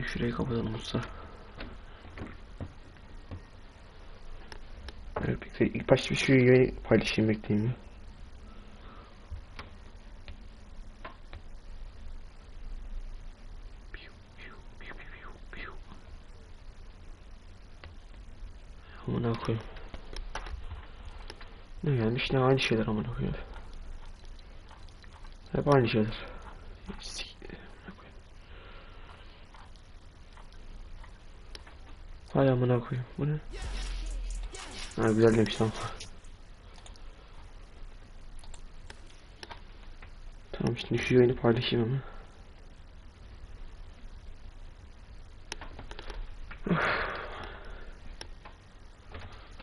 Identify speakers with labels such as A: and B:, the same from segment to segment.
A: Şimdi şurayı kapatalım Musa. Evet. İlk başta bir şu yayını paylaşayım bekleyeyim. Amına koyayım. Ne gelmiş ne aynı şeyler amına koyayım. Hep aynı şeyler. Sik- amına koyayım. Hay amına koyayım. Bu ne? Ha güzel demiş tamam. Tamam şimdi şu yayını paylaşayım ama.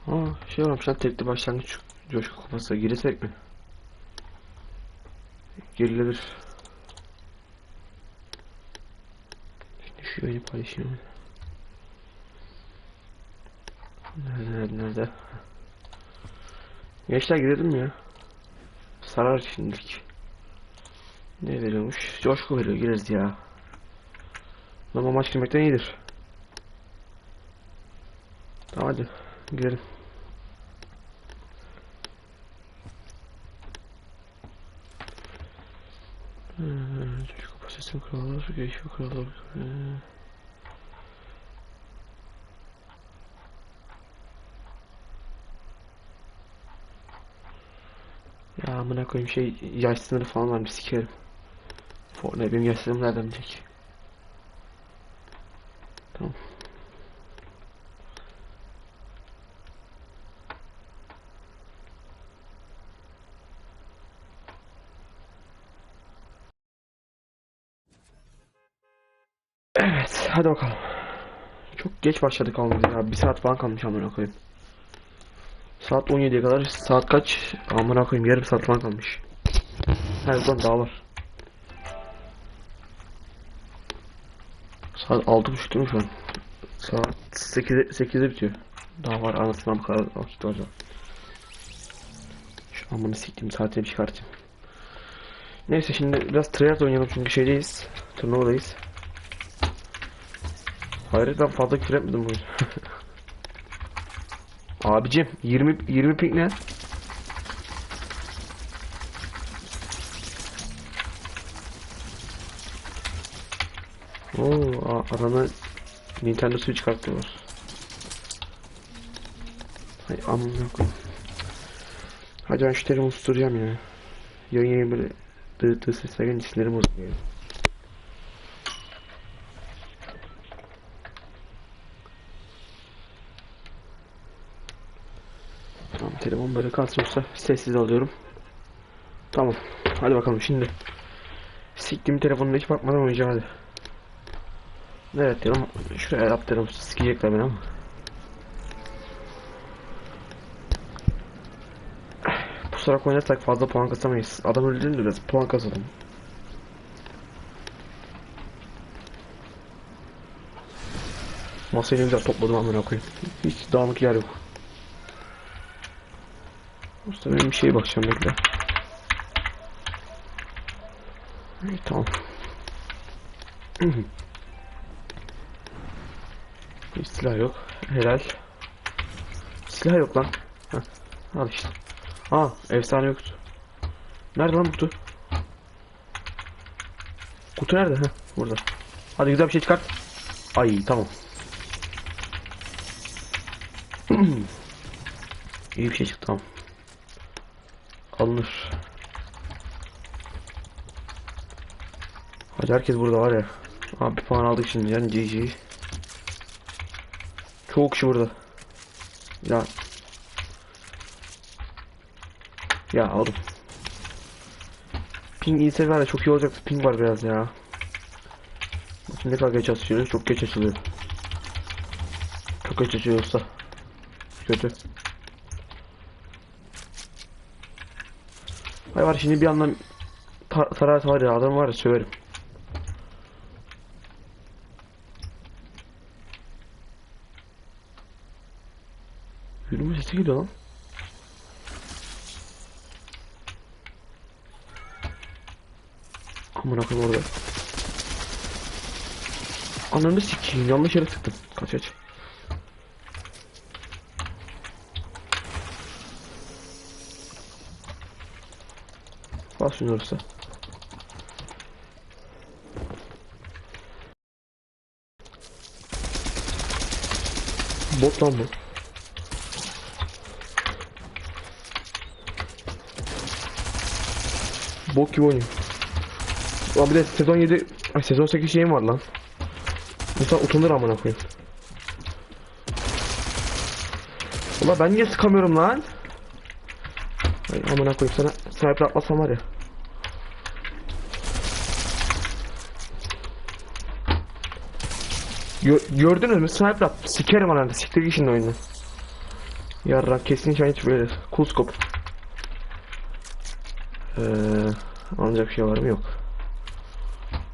A: Aa şey varmış lan tekli başlangıç coşku kupası girsek mi? Girilir. Şimdi şu yayını paylaşayım. Nerede nerede? Gençler girelim mi ya? Sarar şimdilik. Ne veriyormuş? Coşku veriyor gireriz ya. Ama maç girmekten iyidir. Tamam hadi girelim. Ee, Coşku pasasın kuralları, gelişme kuralları. Ee, Ya amına koyayım şey yaş sınırı falan var bir sikerim. Fortnite benim yaş sınırım nereden bilecek? Tamam. Evet, hadi bakalım. Çok geç başladık almaya ya. Bir saat falan kalmış amına koyayım. Saat 17'ye kadar saat kaç? Amına koyayım yarım saat falan kalmış. Her zaman daha var. Saat 6.30 değil mi şu an? Saat 8'e 8'e bitiyor. Daha var anasını bu kadar var daha. Şu amını siktiğim saatini bir çıkartayım. Neyse şimdi biraz tryhard oynayalım çünkü şeydeyiz. Turnuvadayız. Hayret ben fazla küfür etmedim bugün. Abicim 20 20 ping ne? Oo, a- adamı Nintendo Switch çıkartıyorlar. Hay amına koyayım. Hadi ben şu telefonu susturacağım ya. Yayın yayın böyle dı dı sesler gelince sinirim bozuluyor. Tamam böyle kalsın yoksa sessiz alıyorum. Tamam. Hadi bakalım şimdi. Siktim telefonuna hiç bakmadan oynayacağım hadi. Evet diyorum. Şuraya yaptırım. Sikecekler beni ama. Pusarak oynarsak fazla puan kasamayız. Adam öldüğünde biraz puan kasalım. Masayı ne topladım amına koyayım. Hiç dağınık yer yok. Usta benim bir şeye bakacağım bekle. İyi tamam. Hiç silah yok. Helal. Silah yok lan. Heh. Al işte. Aa efsane yoktu. Nerede lan kutu? Kutu nerede? Heh, burada. Hadi güzel bir şey çıkart. Ay tamam. İyi bir şey çıktı tamam. Alınır. Hadi herkes burada var ya. Abi bir puan aldık şimdi yani GG. Çok kişi burada. Ya. Ya oğlum. Ping inse var ya çok iyi olacaktı. Ping var biraz ya. Bakın ne kadar geç açılıyor. Çok geç açılıyor. Çok geç açılıyorsa. Kötü. Hay var şimdi bir yandan tar var ya adam var ya söverim. Yürüme sesi geliyor lan. Amına koyayım orada. Ananı sikeyim yanlış yere sıktım. Kaç kaç. Şunu orası. Bot lan bu. Bok gibi oynuyor. Ulan bir de sezon 7, ay sezon 8 şeyim var lan. Musa utanır amına koyayım. Ulan ben niye sıkamıyorum lan? Ay amına koyayım sana sniper atmasam var ya. Gö gördünüz mü sniper at. Sikerim ananı siktir git şimdi oyunu. Yarrak kesin şu an hiç böyle cool scope. Eee alacak bir şey var mı yok.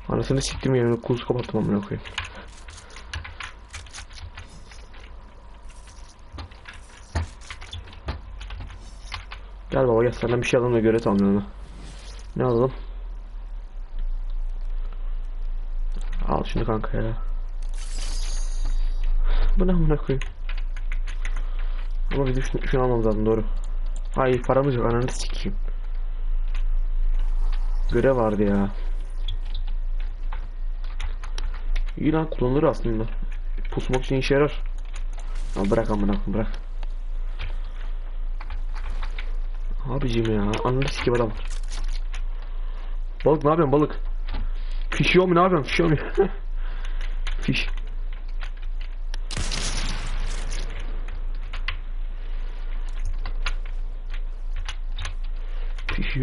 A: Anasını siktim yerine cool scope attım amına koyayım. Gel baba gel senden bir şey alalım da göre tamamlayalım. Ne alalım? Al şunu kanka ya. Bu ne amına koyayım? Ama bir de şunu, almamız lazım doğru. Hayır paramız yok ananı sikeyim. Görev vardı ya. İyi lan kullanılır aslında. Pusmak için işe yarar. Ama bırak amına bırak. Abicim ya ananı sikeyim adam. Balık ne yapıyorsun balık? Pişiyor mu ne yapıyorsun? Pişiyor mu? Fiş.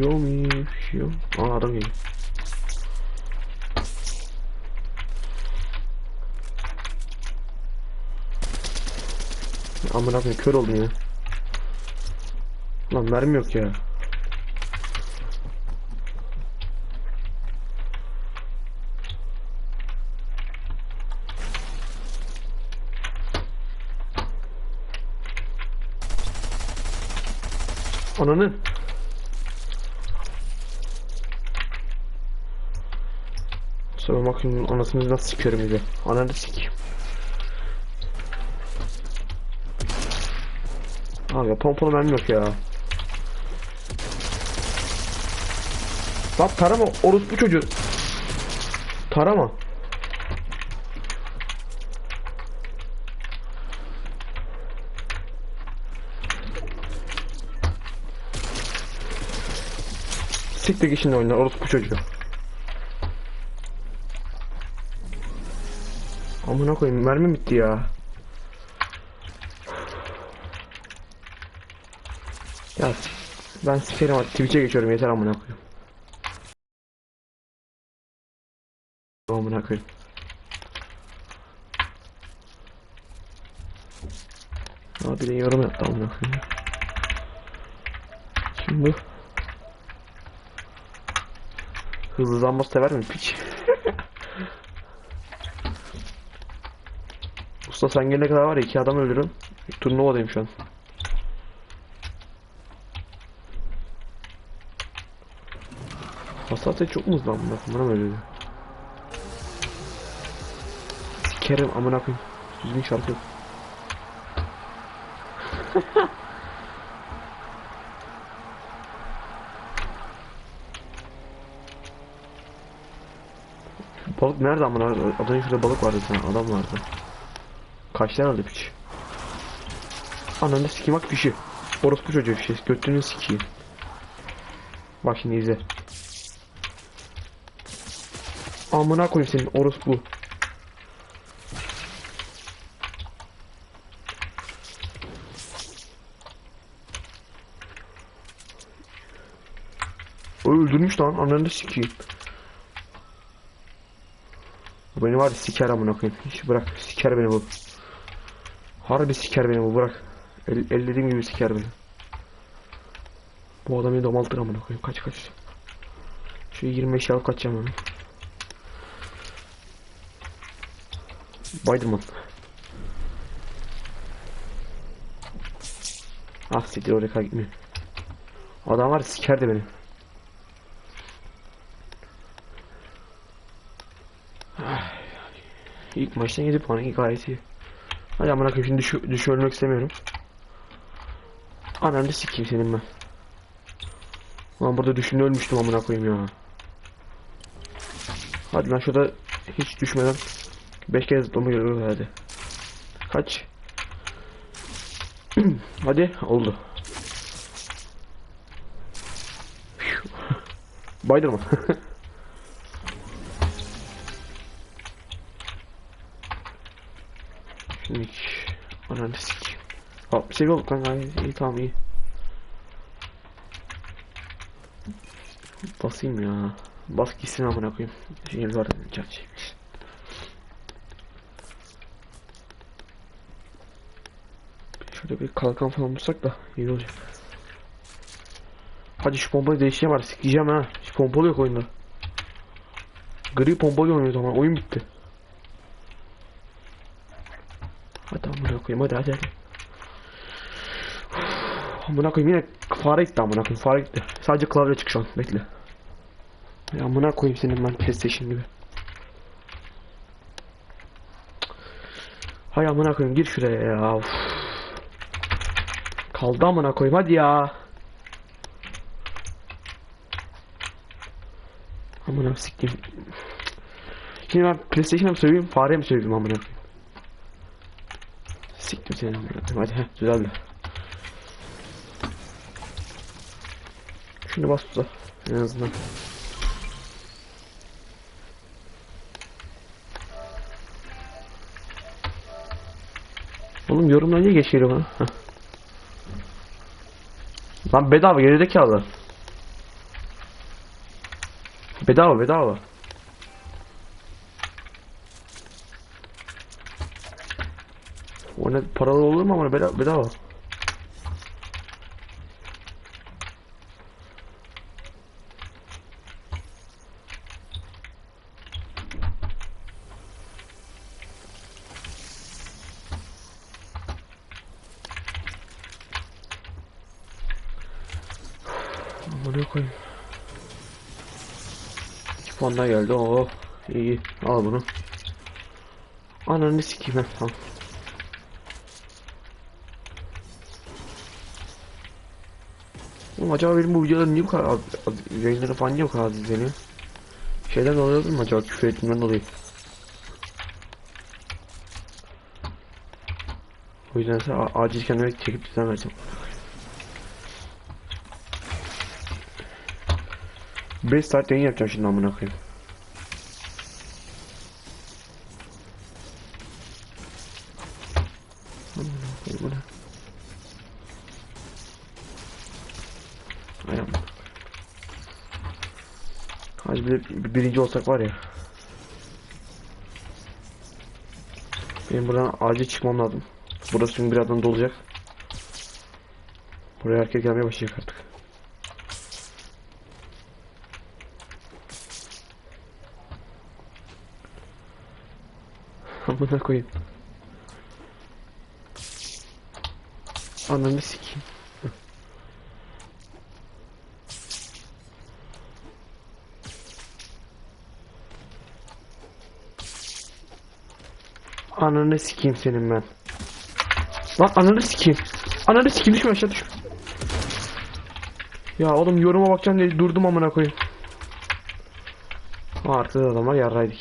A: Pişiyor mu? Pişiyor. Aa adam geliyor. Amına koyayım kör oldum ya. Lan mermi yok ya. Ananı. Bakayım anasını nasıl sikerim bize. Ananı sikeyim. Abi pompalı mermi yok ya. Bak tarama orospu çocuğu. Tarama. Siktir git şimdi oyundan orospu çocuğu. Amına koyayım mermi bitti ya. Ya ben sikerim Twitch'e geçiyorum yeter amına koyayım. Amına koyayım. Abi de yorum yaptı amına koyayım. Şimdi Hızlanma sever mi piç? Usta sen gelene kadar var ya iki adam öldürürüm. Turnuvadayım şu an. Hassasiyet çok mu hızlı amına? Bana mı diyor? Sikerim amına koyayım. Düzgün şarkı yok. Balık nerede amına? Önce şurada balık vardı sana. Adam vardı. Kaç tane aldı piç? Ananı sikeyim bak fişi. Orospu çocuğu fişi. Götünü sikeyim. Bak şimdi izle. Amına koyayım senin orospu. Öldürmüş lan ananı sikeyim. Beni var ya siker amına koyayım. Hiç bırak siker beni bu. Harbi siker beni bu bırak. El, ellediğim gibi siker beni. Bu adam beni domaltır amına koyayım. Kaç kaç. Şu 25 alıp kaçacağım onu. Spiderman. Ah siktir oraya kadar gitmiyor. Adam var ya, siker de beni. İlk maçtan 7 puan gayet iyi. Hadi amına koyayım şimdi düşü, düşü ölmek istemiyorum. Ananı sikeyim senin ben. Lan burada düşünde ölmüştüm amına koyayım ya. Hadi lan şurada hiç düşmeden 5 kez zıplama görüyoruz hadi. Kaç? hadi oldu. Baydırma. Tamam iyi. Basayım ya. Bas gitsin amına koyayım. Şey var gerçekmiş. Şöyle bir kalkan falan bulsak da iyi olacak. Hadi şu pompayı değişeceğim artık. Sikeceğim ha. Şu pompalı yok oyunda. Gri pompalı oynuyor zaman. Oyun bitti. Hadi amına koyayım hadi hadi hadi. Amına koyayım yine fare gitti amına koyayım fare gitti. Sadece klavye çık şu an bekle. Ya amına koyayım senin ben PlayStation gibi. Hay amına koyayım gir şuraya ya. Uf. Kaldı amına koyayım hadi ya. Amına sikeyim. Şimdi ben PlayStation'a mı söyleyeyim fareye mi söyleyeyim amına koyayım. Siktir seni amına koyayım hadi heh düzeldi. Şunu bas tuza en azından. Oğlum yorumlar niye geç geliyor bana? Heh. Lan bedava gerizekalı. Bedava bedava. O ne paralı olur mu ama bedava. bedava. Amına koyayım. 2 puan daha geldi. Oo iyi. Al bunu. Ananı sikeyim ben. Tamam. Oğlum acaba benim bu videolar niye bu kadar yayınları falan niye bu kadar izleniyor? Şeyden dolayı mı acaba küfür ettiğimden dolayı? O yüzden acil kendime çekip düzen vereceğim. 5 saat yayın yapacağım şimdi amına koyayım. Birinci olsak var ya. Benim buradan acil çıkmam lazım. Burası çünkü birazdan dolacak. Buraya herkes gelmeye başlayacak artık. Amına koyayım. Ananı sikeyim. Ananı sikeyim senin ben. Lan ananı sikeyim. Ananı sikeyim düşme aşağı düşme. Ya oğlum yoruma bakacağım diye durdum amına koyayım. Aa, Arkada da adam var yarraydık.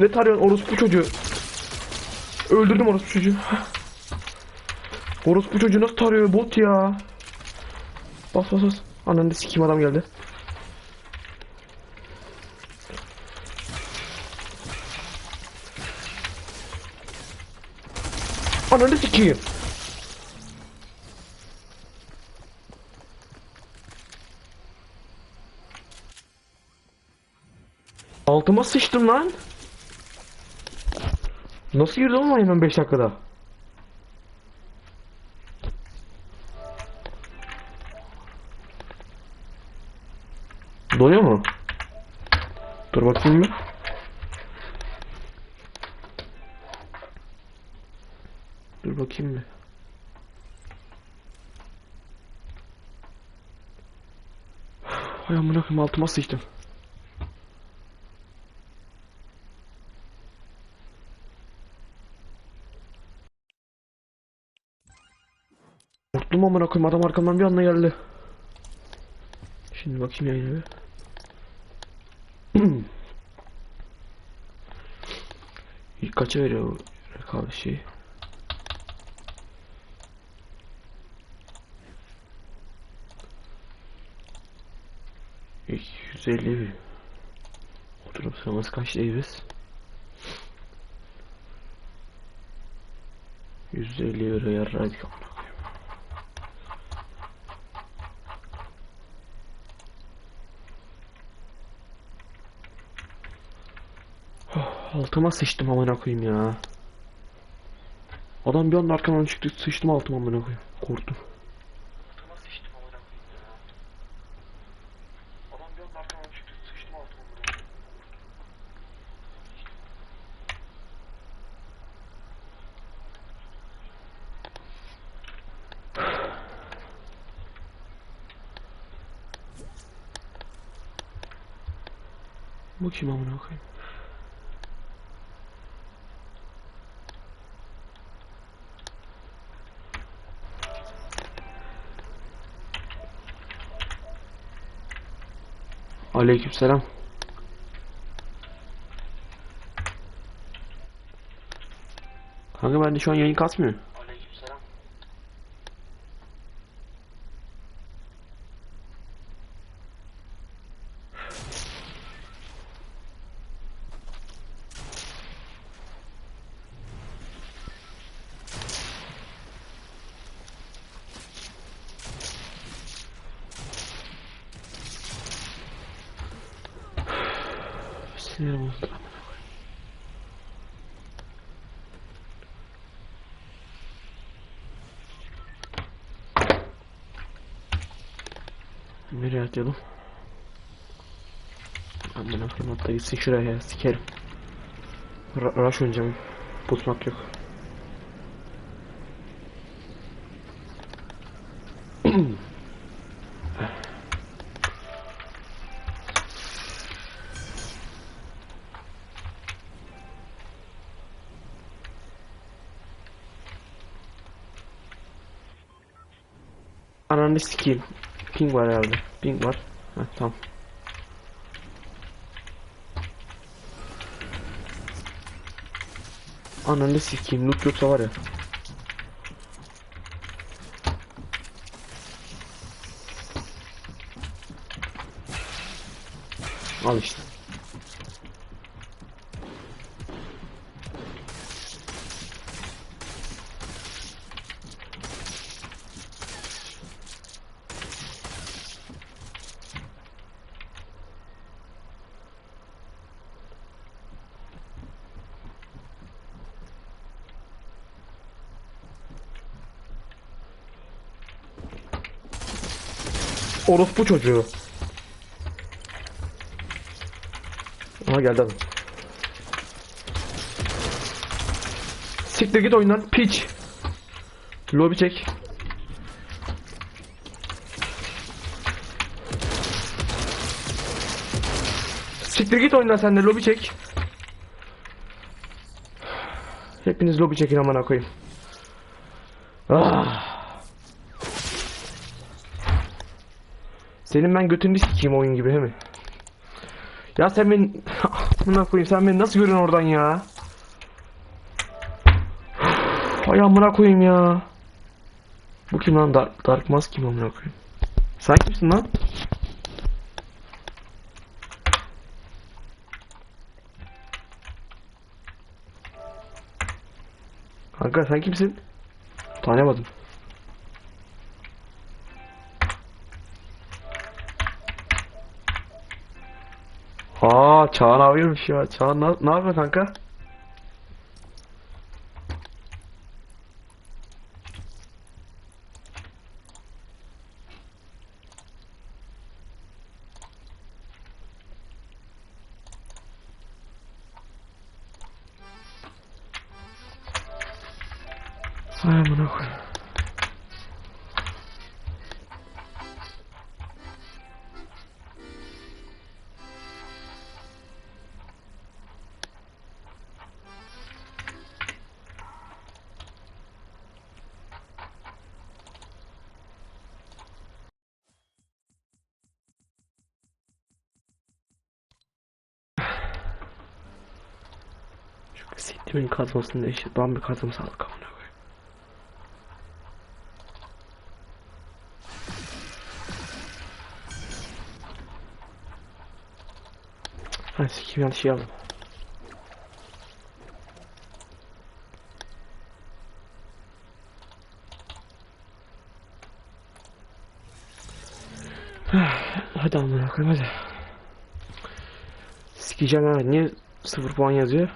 A: Ne tarıyorsun orospu çocuğu? Öldürdüm orospu çocuğu. Orospu çocuğu nasıl tarıyor bot ya? Bas bas bas. Ananı sikeyim adam geldi. Ananı sikeyim. Altıma sıçtım lan. Nasıl girdi oğlum hemen 5 dakikada? Donuyor mu? Dur bakayım bir. bakayım bir. Hay amına koyayım altıma sıçtım. Korktum amına koyayım adam arkamdan bir anda geldi. Şimdi bakayım yayına bir. Kaça veriyor bu rekabet şeyi? İlk 150 bir. Oturum sıraması kaçtayız biz? 150 euro yarraydık amına koyayım. Oh, Altıma sıçtım amına koyayım ya. Adam bir anda arkamdan çıktı sıçtım altıma amına koyayım. Korktum. Bu kim amına koyayım? Aleykümselam. Kanka bende şu an yayın kasmıyor. Sinirim oldu. Nereye atıyordum? Amına koyayım hatta gitsin şuraya ya sikerim. Ra rush oynayacağım. Pusmak yok. Ananı sikeyim. Ping var herhalde. Ping var. Heh, tamam. Ananı sikeyim. Loot yoksa var ya. Al işte. Orospu çocuğu. Aha geldi adam. Siktir git oyundan piç. Lobi çek. Siktir git oyundan sen de lobi çek. Hepiniz lobi çekin amına koyayım. Ah. Senin ben götünü sikeyim oyun gibi he mi? Ya sen beni... Amına koyayım sen beni nasıl görüyorsun oradan ya? Ay amına koyayım ya. Bu kim lan? Dark, Dark Mask kim amına koyayım? Sen kimsin lan? Kanka sen kimsin? Tanıyamadım. Aa Çağan abiymiş ya. Çağan ne, ne yapıyor kanka? Şu siktimin kazmasını değiştir. Ben bir kazma sağlık amına koyayım. Sikim yanlış şey. Hadi amına koyayım hadi. Sikeceğim ha. Niye sıfır puan yazıyor?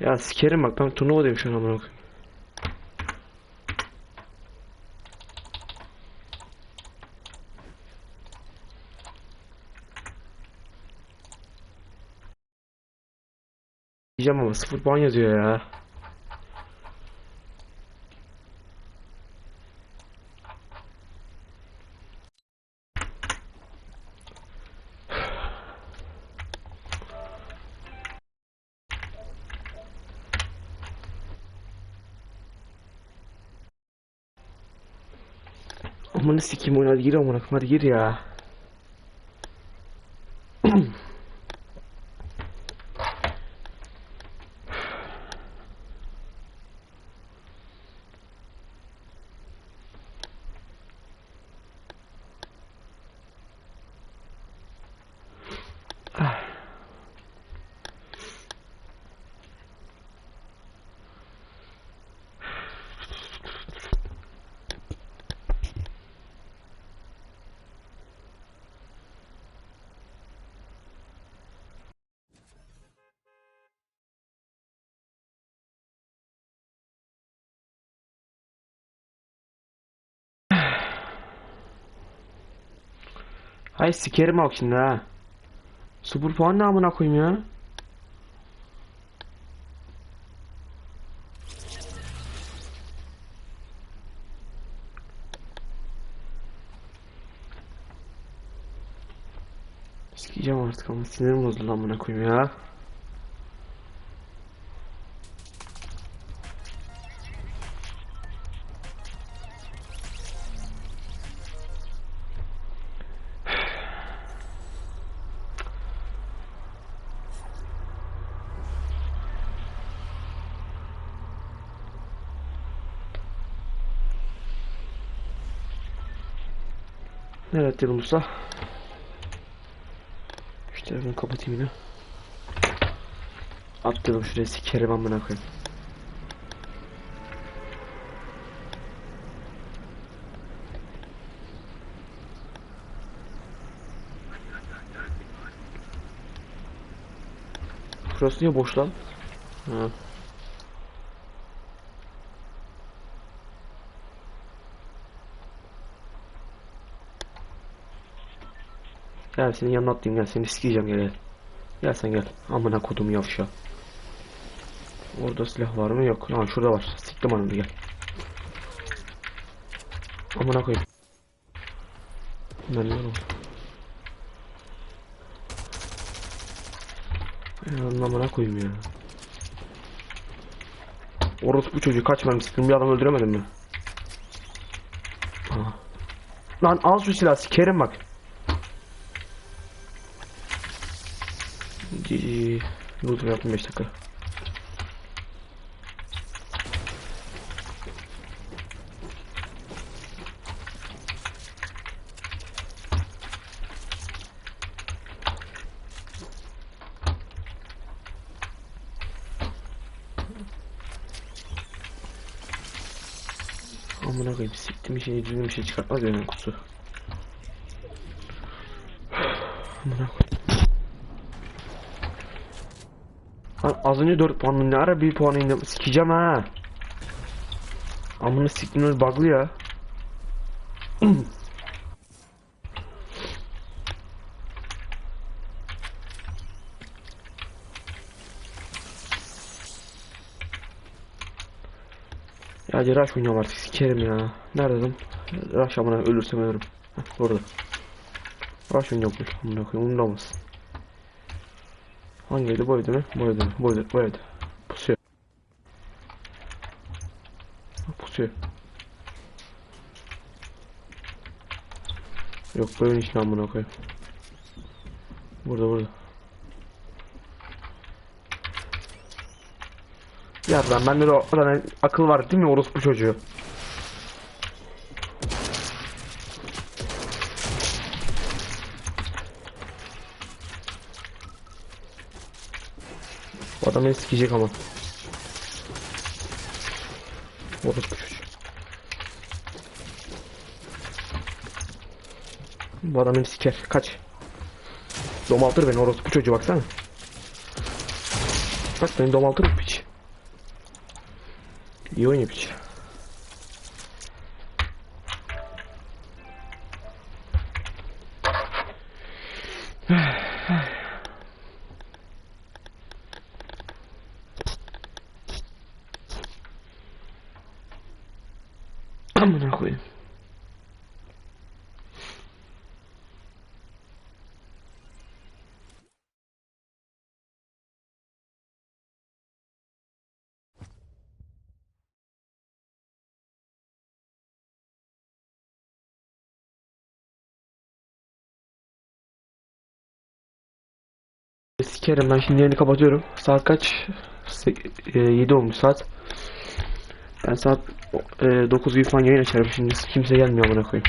A: Ya sikerim bak ben turnuvadayım şu an amına ama sıfır puan yazıyor ya. Amanı sikeyim oyuna hadi gir amına hadi gir ya. Hay sikerim bak şimdi ha. Sıfır puan ne amına koyayım ya? Sikeceğim artık ama sinirim bozuldu amına koyayım ya. Evet Musa. Şu telefonu kapatayım yine. Attırdım şuraya sikerim amına koyayım. Burası niye boş lan? Ha. Gel senin yanına atlayayım gel seni sikeceğim gel gel. Gel sen gel. Amına kodum yavşa. Orada silah var mı? Yok. Ha şurada var. Siktim anını gel. Amına koyayım. Ben ne oğlum? Ya amına koyayım ya. Orospu çocuğu kaç mermi bir adam öldüremedin mi? Lan al şu silahı sikerim bak. GG. Loot yaptım 5 dakika. Amına koyayım siktim bir şey düzgün bir şey çıkartmaz benim kutusu. Az önce 4 puanlı ne ara 1 puan indim. Sikeceğim ha. Amına siktiğiniz bug'lı ya. ya acı rush oynuyorum artık sikerim ya. Nerededim? Rush amına ölürsem ölürüm. Heh, burada. Rush oynuyorum. Amına koyayım. Umurumda olmasın. Hangi evde bu evde mi? Bu evde mi? Bu evde, bu evde. Pusuyor. Pusuyor. Yok evin içine amına koyayım. Burada burada. Ya ben bende de o akıl var değil mi orospu çocuğu? Adam beni sikecek ama. Orospu çocuğu. Bu adam beni siker. Kaç. Domaltır beni orospu çocuğu baksana. Bak beni domaltır piç. İyi oynuyor piç. Sikerim ben şimdi yayını kapatıyorum. Saat kaç? 7 olmuş saat. Ben saat e, 9 gibi falan yayın açarım şimdi. Kimse gelmiyor amına koyayım.